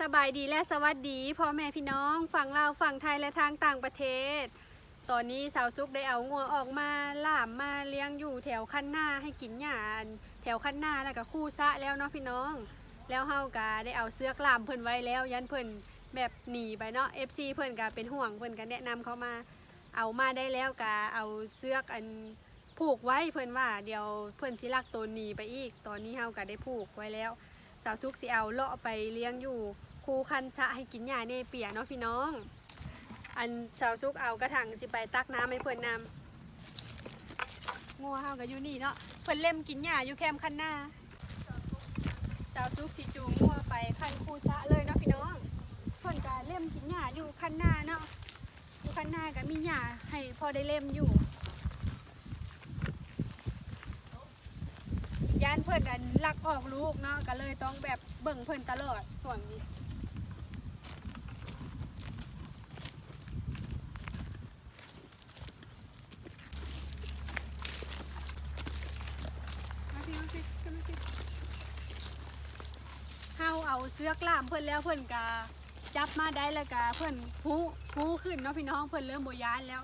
สบายดีและสวัสดีพ่อแม่พี่น้องฝั่งลาฝั่งไทยและทางต่างประเทศ ตอนนี้สาวซุกได้เอางัวออกมาล่ามมาเลี้ยงอยู่แถวคันหน้าให้กินหญ้านแถวคันหน้าแล้วก็คู่ซะแล้วเนาะพี่น้อง แล้วเฮากะได้เอาเสือกล่ามเพิ่นไว้แล้ว ยันเพิ่นแบบหนีไปเนาะ FC เพิ่นก็เป็นห่วงเพิ่นก็แนะนำเขามาเอามาได้แล้วกะเอาเสื้ออันผูกไว้เพิ่นว่าเดี๋ยวเพิ่นสิลักตัวหนีไปอีก ตอนนี้เฮาก็ได้ผูกไว้แล้วสาวทุกสิเอาเลาะไปเลี้ยงอยู่ คูคันชะให้กินหญ้าเนเปียเนาะพี่น้อง อันสาวซุกเอากระถางสิไปตักน้ำให้เพิ่อนนำงัวเฮาก็อยู่นี่เนาะเพิ่อนเล่มกินหญ้าอยู่แคมคันหน้าสาวซุกสิจูงงัวไปคันคูชะเลยเนาะพี่น้องเพิ่อนก็เล่มกินหญ้าอยู่คันหน้าเนาะอยู่คันหน้าก็มีหญ้าให้พอได้เล่มอยู่ยานเพิ่อนอันลักออกลูกเนาะก็เลยต้องแบบเบิ่งเพิ่อนตลอดส่วนนี้ มาพี่มาพี่ขึ้นมาพี่ เฮาเสื้อกล่ามเพิ่อนแล้วเพิ่อนกาจับมาได้แล้วกาเพิ่อนหูหูขึ้นเนาะพี่น้องเพิ่อนเริ่มโบยานแล้ว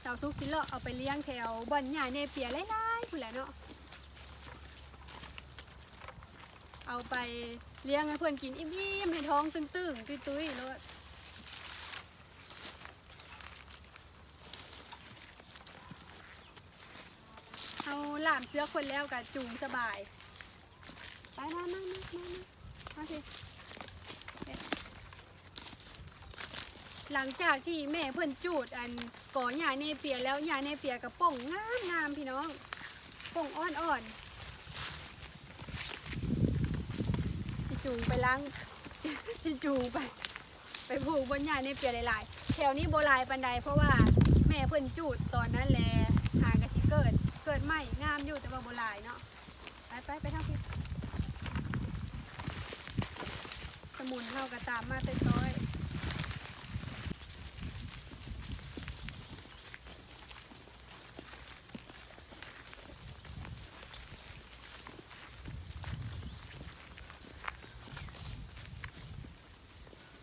เสาทุกสิเลาะเอาไปเลี้ยงแถวบ่อนใหญ้าเนเปียหลายๆพุ่นแหละเนาะเอาไปเลี้ยงให้เพิ่อนกินอิ่มๆให้ท้องตึงๆตุ้ยๆแล้วเอาหลามเสื้อคนแล้วกับจูงสบาย ไปมามามามา มาสิหลังจากที่แม่เพิ่นจูดอันก่อหญ้าเนเปียแล้วหญ้าเนเปียกับป่งงามงามพี่น้องป่งอ่อนอ่อนสิจูงไปล้างสิจูงไป ไปผูกบนหญ้าเนเปียหลายๆแถวนี้โบลายปันใดเพราะว่าแม่เพิ่นจูดตอนนั้นแหละหากะสิเกิดเกิดใหม่งามอยู่แต่ว่าโบลายเนาะไปไปไปทางพี่ส มุนเฮากับตามมาเต็มร้อย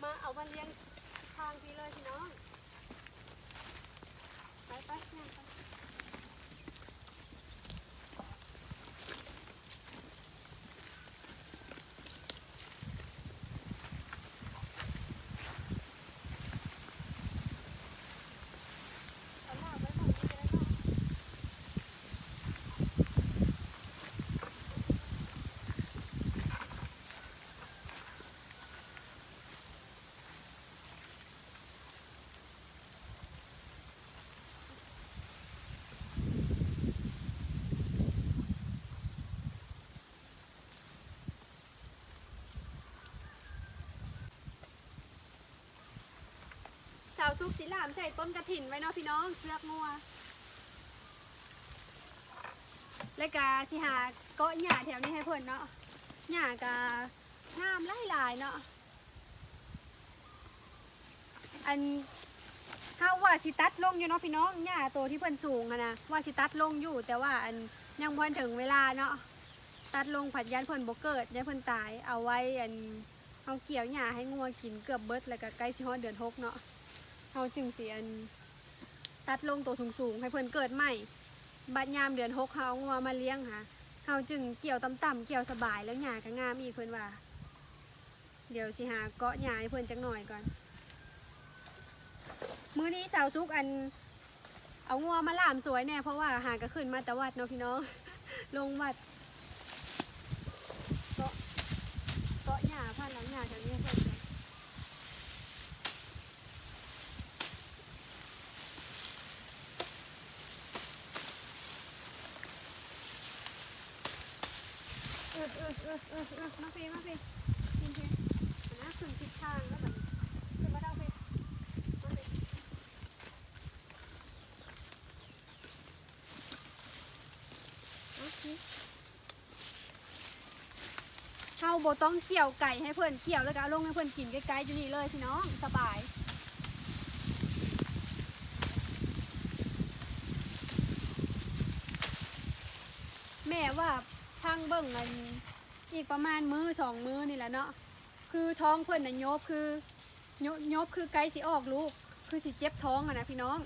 มาเอามันเลี้ยงทางพี่เลยพี่น้องไปไปย่างไป เอาหน้าไว้ฝั่งนี้ก็ได้เนาะ ซุกสีหลามใส่ต้นกระถินไว้เนาะพี่น้องเสือกงัวและกาสิหาเกาะหญ้าแถวนี้ให้เพิ่นเนาะหญ้ากางามหลายเนาะอันถ้าว่าสิตัดลงอยู่เนาะพี่น้องหญ้าตัวที่เพิ่นสูงอะนะว่าสิตัดลงอยู่ แต่ว่าอันยังบ่นถึงเวลาเนาะตัดลงผัดยันเพิ่นบ่เกิดยันเพิ่นตายเอาไว้อันเอาเกี่ยวหญ้าให้งัวกินเกือบเบิดแล้วก็ใกล้สิฮอดเดือนหกเนาะ เฮาจึงเสิอันตัดลงตัวสูงๆให้เพิ่นเกิดใหม่บัดยามเดือนหกเฮาเอางัวมาเลี้ยงค่ะเฮาจึงเกี่ยวต่ำๆเกี่ยวสบายแล้วหญ้าก็งามอีกเพิ่นว่า เดี๋ยวสิหาเกาะหญ้าให้เพิ่นจักหน่อยก่อนมื้อนี้สาวทุกอัน เอางัวมาล่ามสวยแน่เพราะว่าหาก็ขึ้นมาแต่วัดเนาะพี่น้องลงวัดเกาะเกาะหญ้าผ่านหลังหญ้าแถวนี้เพิ่น ออเออเออเออเออมาพี่มาพี่กินเพียงนะขึ้นทิศทางแล้วแบบขึ้นมาทางพี่มาพี่เฮาโบต้องเกี่ยวไก่ให้เพื่อนเกี่ยวแล้วก็เอาลงให้เพื่อนกินใกล้ๆอยู่นี่เลยพี่น้องสบายแม่ว่า ช่างเบิ่งอันอีกประมาณมือสองมือนี่แหละเนาะคือท้องเพิ่อนน่ะโยบคือโยโยบคือไกลสิออกลูก คือสิเจ็บท้องอะนะพี่น้อง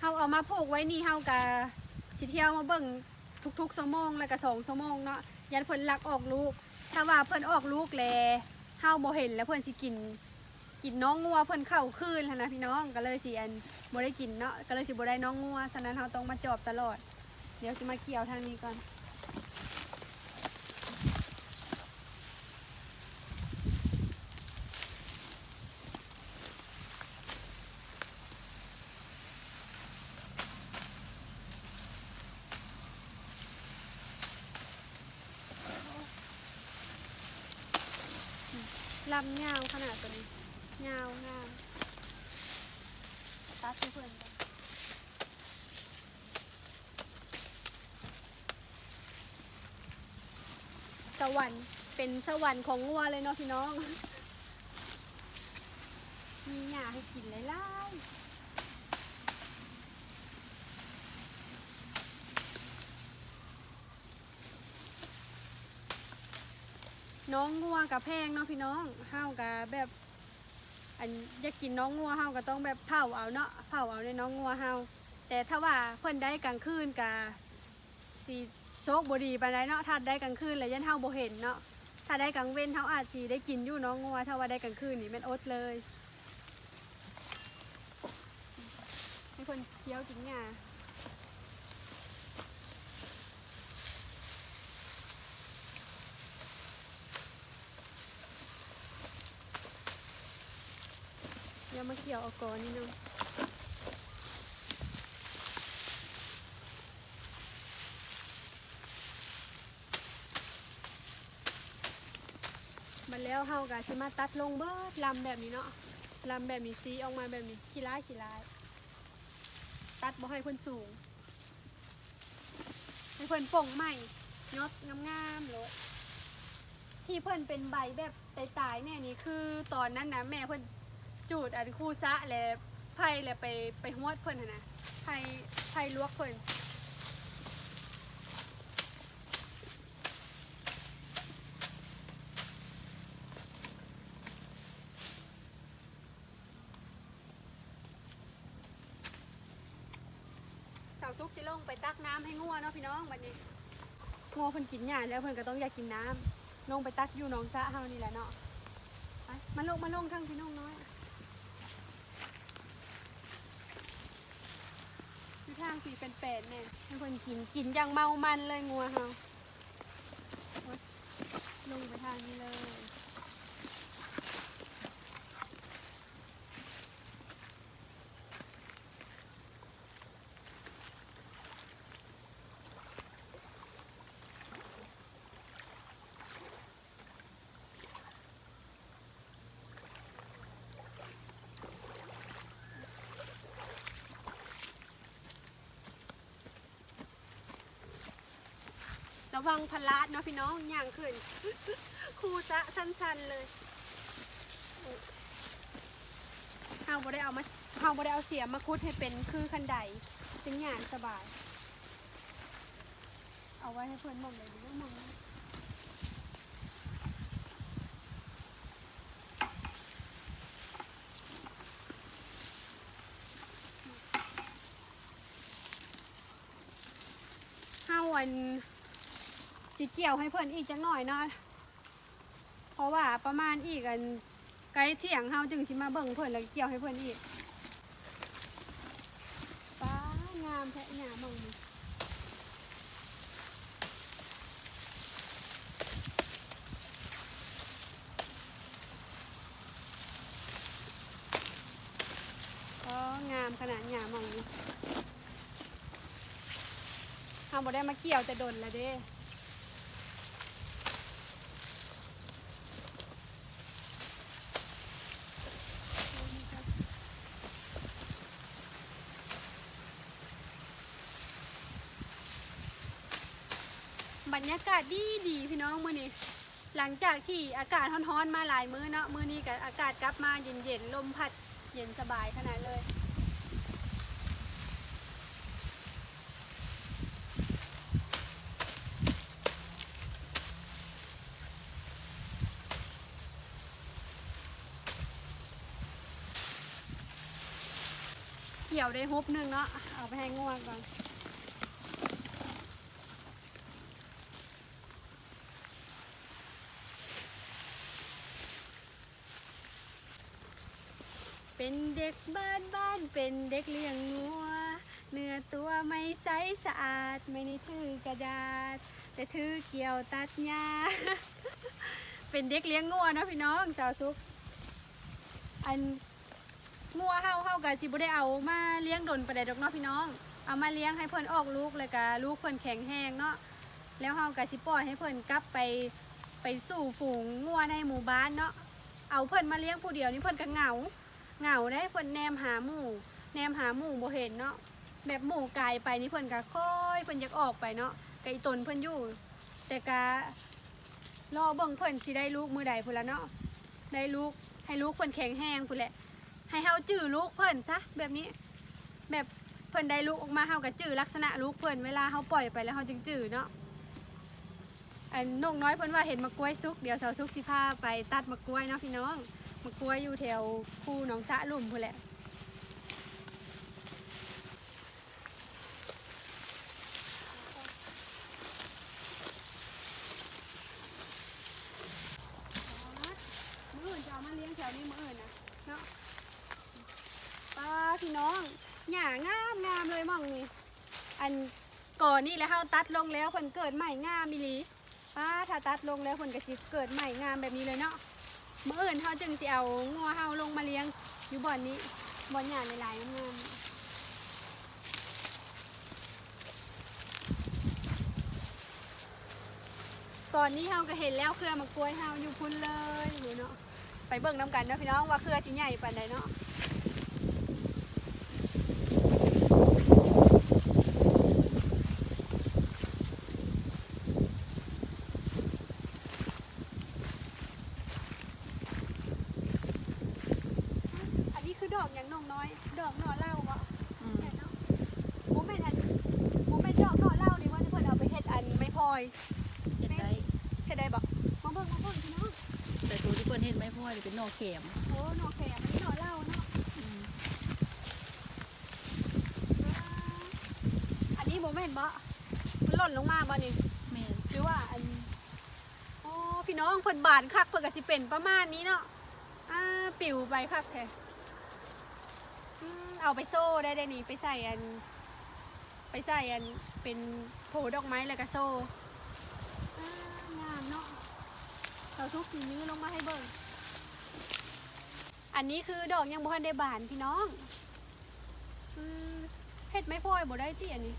เฮาเอามาผูกไว้นี่เฮากะสิเที่ยวมาเบิ่งทุกๆชั่วโมงแล้วก็สองชั่วโมงเนาะยันเพิ่นลักออกลูก ถ้าว่าเพิ่นออกลูกแลเฮาบ่เห็นแล้วเพิ่นสิกิน กินน้องงัวเพิ่นเข้าคืนหั้นนะพี่น้องก็เลยสิอันบ่ได้กินเนาะก็เลยสิบ่ได้น้องงัวฉะนั้นเฮาต้องมาจอบตลอด เดี๋ยวสิมาเกี่ยวทางนี้ก่อน ลำยาวขนาดตัวนี้ยาวงามตัดให้เพื่อนกันสวรรค์เป็นสวรรค์ของงัวเลยเนาะพี่น้อง มีหญ้าให้กินหลายๆ น้องงัวกับแพงเนาะพี่น้องห้ากับแบบอันอยากกินน้องงัวเฮาก็ต้องแบบเผาเอาเนาะเผาเอาในน้องงัวเฮาแต่ถ้าว่าเพิ่นได้กลางคืนกะสิโชคบดีไปานใดเนาะถ้าได้กลางคืนแล้วยันเฮาบ่เห็นเนาะถ้าได้กลางเว้นเฮาอาจสิได้กินอยู่น้องงัวถ้าว่าได้กลางคืนนี่ม่นอดเลยให้คนเคี้ยวกินหญ้าเดี๋ยว มาเกี่ยวเอาก่อนนี่เนาะมาแล้วเฮากะสิมาตัดลงเบิดลำแบบนี้เนาะลำแบบนี้ซีออกมาแบบนี้ขี้ร้ายขี้ร้าย ตัดบ่ให้เพิ่นสูง ให้เพิ่นป่งใหม่ยกงามๆเลยที่เพิ่นเป็นใบแบบตายๆแน่นี่คือตอนนั้นนะแม่เพิ่น จูดอันคู่ซะแล้วไผ่แล้วไปไปหวดเพิ่นน่ะนะไผ่ไผ่ลวกเพิ่นสาวทุกสิลงไปตักน้ำให้งัวเนาะพี่น้องวันนี้งัวเพิ่นกินหญ้าแล้วเพิ่นก็ต้องอยากกินน้ำลงไปตักอยู่หนองสะเฮานี่แหละเนาะไปมาลงมาลงทั้งพี่น้องน้อย อยู่ทางปีเป็นแปดเนี่ยให้คนกินกินอย่างเมามันเลยงัวเฮาลงไปทางนี้เลย ระวังพลาดเนาะพี่น้องย่างขึ้นครูจะสั้นๆเลยเฮาบ่ได้เอามาเฮาบ่ได้เอาเสียมมาคุดให้เป็นคือคันไดเป็นหยานสบาย เอาไว้ให้เพื่อนมองเลยดีมองเฮาอัน สิเกี่ยวให้เพิ่อนอีกจังหน่อยเนาะเพราะว่าประมาณอีกอันไกลเที่ยงเฮาจึงสิมาเบิ่งเพิ่อนแล้วเกี่ยวให้เพิ่อนอีกป้างามแท้หยามองก็งามขนาดหยามองนี่เฮาบ่ได้มาเกี่ยวแต่ดนล้วเด้ากาศดีดีพี่น้องมือนี้หลังจากที่อากาศท้อนๆมาหลายมือเนาะมือนี้กับอากาศกลับมาเย็นๆลมพัดเย็นสบายขนาดเลยเกี่ยวได้ฮุบหนึ่งเนาะเอาไปให้ง่วงก่อน ด็กบ้านบ้านเป็นเด็กเลี้ยงงัว เนื้อตัวไม่ใสสะอาด ไม่ได้ถือกระดาษ แต่ถือเกี่ยวตัดหญ้า เป็นเด็กเลี้ยงงัวเนาะพี่น้องสาวซุก อันงัวเฮาเฮาก็สิบ่ได้เอามาเลี้ยงดนปได้ดอกเนาะพี่น้อง เอามาเลี้ยงให้เพิ่นออกลูกแล้วก็ลูกเพิ่นแข็งแรงเนาะ แล้วเฮาก็สิปล่อยให้เพิ่นกลับไปไปสู่ฝูงงัวในหมู่บ้านเนาะ เอาเพิ่นมาเลี้ยงผู้เดียวนี่เพิ่นก็เหงา เหงาได้เพิ่นแนมหาหมู่แนมหาหมู่บ่เห็นเนาะแบบหมู่ไกายไปนี่เพิ่นก็ค่อยเพิ่นอยากออกไปเนาะก็อีตนเพิ่นอยู่แต่ก็รอเบิ่งเพิ่นสิได้ลูกมือใดพุ่นละเนาะได้ลูกให้ลูกเพิ่นแข็งแรงพุ่นแหละ ให้เฮาจื้อลูกเพิ่นซะแบบนี้แบบเพิ่นได้ลูกออกมาเฮาก็จื้อลักษณะลูกเพิ่นเวลาเฮาปล่อยไปแล้วเฮาจึงจื้อเนาะอันนกน้อยเพิ่นว่าเห็นมะกล้วยสุกเดี๋ยวสาวสุกสิพาไปตัดมะกล้วยเนาะพี่น้อง มะกล้วยอยู่แถวคูหน้องสะลุ่มพุ่นแหละมืออื่นจะเอามาเลี้ยงแถวนี้มืออื่นนะเนาะป้าพี่น้องหญ้างามงามเลยมองนี่อันก่อนนี่แล้วเฮาตัดลงแล้วผลเกิดใหม่งามมิลีป้าถ้าตัดลงแล้วผลกระชิเกิดใหม่งามแบบนี้เลยเนาะ เมื่ออื่นเขาจึงจะเอางัวเฮาลงมาเลี้ยงอยู่บ่อนนี้บ่อนหญ้าหลายๆงามตอนนี้เฮาก็เห็นแล้วเครือมะกล้วยเฮาอยู่พุ่นเลยนี่เนาะไปเบิ่งน้ำกันเนาะพี่น้องว่าเครือสิใหญ่ปานใดเนาะอันนี้คือดอกอย่างน้องน้อย ดอกหน่อเหล้าบ่ อืม แม่นเนาะโมเมนต์อันโมเมนต์ดอกหน่อเหล้านี่ว่าเพิ่นเอาไปเฮ็ดอันไม่พลอย เห็นได้ เฮ็ดได้บ่มาเบิ่งมาเบิ่งพี่น้อง แต่ตัวที่เพิ่นเห็ นไม่พ่อยนี่เป็นนอกเข็มโอ้หน่อแขมอันนี้หน่อเหล้าเนาะอืมอันนี้โมเมนต์บ่มันหล่นลงมาบ่นี่แม่นหรือว่าอันโอ้พี่น้องเพิ่นบานคักเพิ่นก็สิเป็นประมาณนี้เนาะอ่าปิวไปคักแท้อืมเอาไปโซ่ได้ได้นี่ไปใส่อัน ไปใส่อันเป็นโถดอกไม้แล้วก็โซ่อ่างามเนาะเราทุกสีนี้อลงมาให้เบิ่ง อันนี้คือดอกยังบ่ทันได้บานพี่น้องอืมเฮ็ดไม่พลอยบ่ได้ที่อันนี้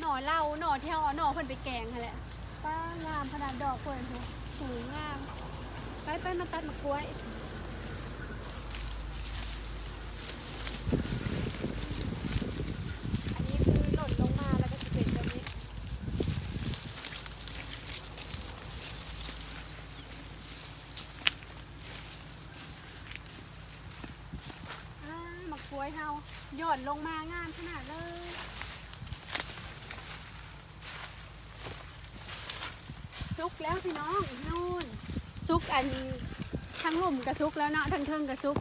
หน่อเหล่าหน่อเที่ยวเอาหน่อเพิ่นไปแกงนั่นแหละป้างามขนาดดอกเพิ่นสูงงาม ไปไปมาตัดมะกล้วย อันนี้คือหล่นลงมาแล้วก็จะเป็นแบบนี้ อ่ามะกล้วยเฮาหย่ อนลงมางามขนาดเลยซุกแล้วพี่น้องนู่นซุกอันทั้งหลุมกับซุกแล้วเนาะทั้งเทิงกับซุก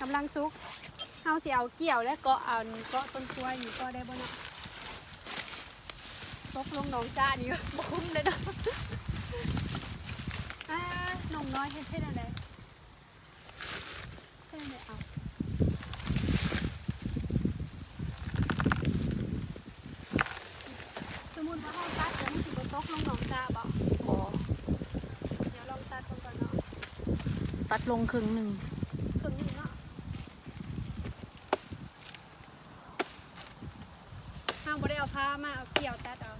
กำลังซุกเฮาเสิเอาเกี่ยวและเกาะเอาเกาะต้นกล้วยนี่ก็ได้บ่เนาะตกลงหนองจ้านี่บ่คุ้มเลยเนาะอ่าหนุ่มน้อยเฮ็ดเฮ็ดอะไรเฮ็ดอะไรเอาสมมุติว่าเฮาตัดแล้ว มันสิบ่ตกลงหนองจ้าบ่พอเดี๋ยวลองตัดตรงก่อนเนาะตัดลงครึ่งหนึ่งตรงนี้เนาะห้ามบ่ได้เอาผ้ามาเอาเกี่ยวตัดเอา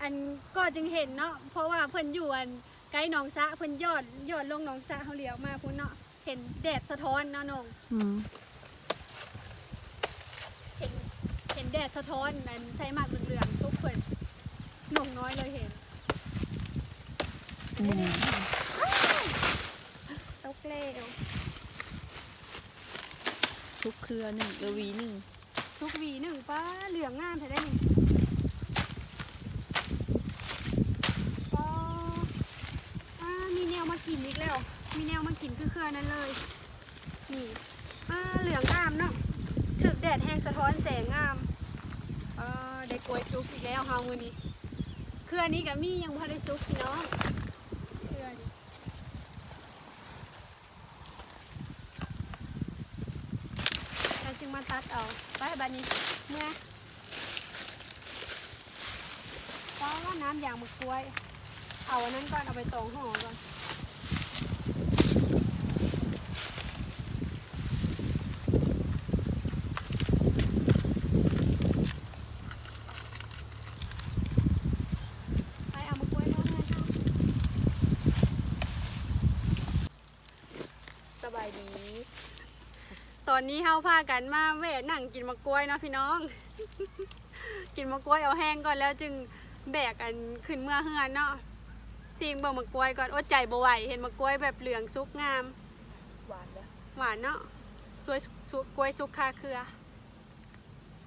อันก็จึงเห็นเนาะเพราะว่าเพิ่นอยู่อันใกล้หนองสระเพิ่นยอดยอดลงหนองสระเขาเลี้ยวมาพุ่นเนาะเห็นแดดสะท้อนเนาะน้อง อืม เห็นเห็นแดดสะท้อนนั้นใช้หมากเหลืองๆทุกคนหนุ่มน้อยเลยเห็นอืมตกเลวทุกเครือหนึ่งเออหวีหนึ่งทุกหวีหนึ่งป้าเหลืองงามแท้ได้นี่ป้ามีแนวมากินคือเครือนั้นเลยนี่อ่าเหลืองงามเนาะถึกแดดแห้งสะท้อนแสงงามเออ ได้กล้วยซุกอีกแล้วเฮามื้อนี้เครือนี้กับมียังบ่ได้ซุกพี่น้องเครือนี้เราจึงมาตัดเอาไปบัดนี้เมื่อเพราะว่าน้ำยางมะกล้วย เอาอันนั้นก่อนเอาไปตองห่อก่อน ไปเอามากล้วยน้องเลยค่ะ สบายดี ตอ นนี้เฮาพากันมาแวะนั่งกินมะกล้วยเนาะพี่น้อง กินมะกล้วยเอาแห้งก่อนแล้วจึงแบกอันขึ้นเมื่อเฮือนเนาะซิงเบิ่งมะกล้วยก่อนอดใจบ่ไหวเห็นมะกล้วยแบบเหลืองสุกงาม หวานแล้วหวานเนาะสวยสุกกล้วยสุกคาเครือ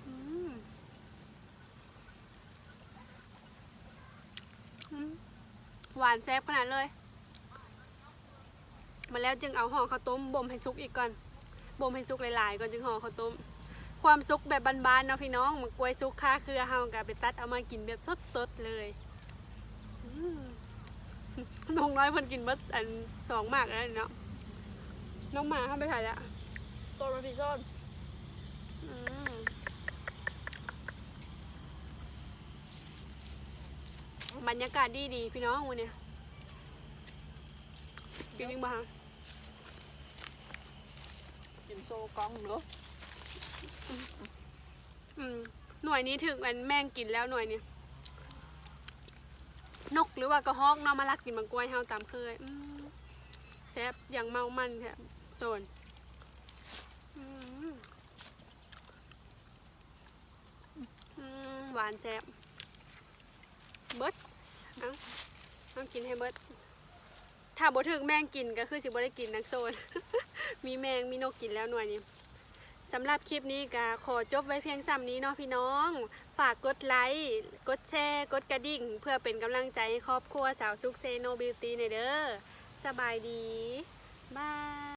อืมอืมหวานแซ่บขนาดเลย มาแล้วจึงเอาห่อข้าวต้มบ่มให้สุกอีกก่อน บ่มให้สุกหลายๆก่อนจึงห่อข้าวต้ม ความสุกแบบบานๆเนาะพี่น้องมันกล้วยสุกคาเครือเฮาก็ไปตัดเอามากินแบบสดๆเลยอืมน้องน้อยเพิ่นกินเบิดอันสองมากแล้วเนาะน้องหมาเข้าไปถ่ายแล้วต้นมันพี่ต้นอืมบรรยากาศดีดีๆพี่น้องวันเนี้ยกินยังบ้าง กินโซกล้องเนาะอืมหน่วยนี้ถึงอันแม่งกินแล้วหน่วยนี้นกหรือว่ากระฮอกเนาะมาลักกินมังกล้วยเฮาตามเคยอืมแซ่บอย่างเมามันแท้โซนหวานแซ่บเบิดเอาต้องกินให้เบิด ถ้าบ่ถึงแมงกินก็คือสิบ่ได้กินนักโซน มีแมงมีนกกินแล้วหน่วยนี้สำหรับคลิปนี้ก็ขอจบไว้เพียงซ้ำนี้เนาะพี่น้อง ฝากกดไลค์ กดแชร์ กดกระดิ่ง เพื่อเป็นกำลังใจให้ครอบครัวสาวซุกเซโนบิวตี้ในเด้อ สบายดี บาย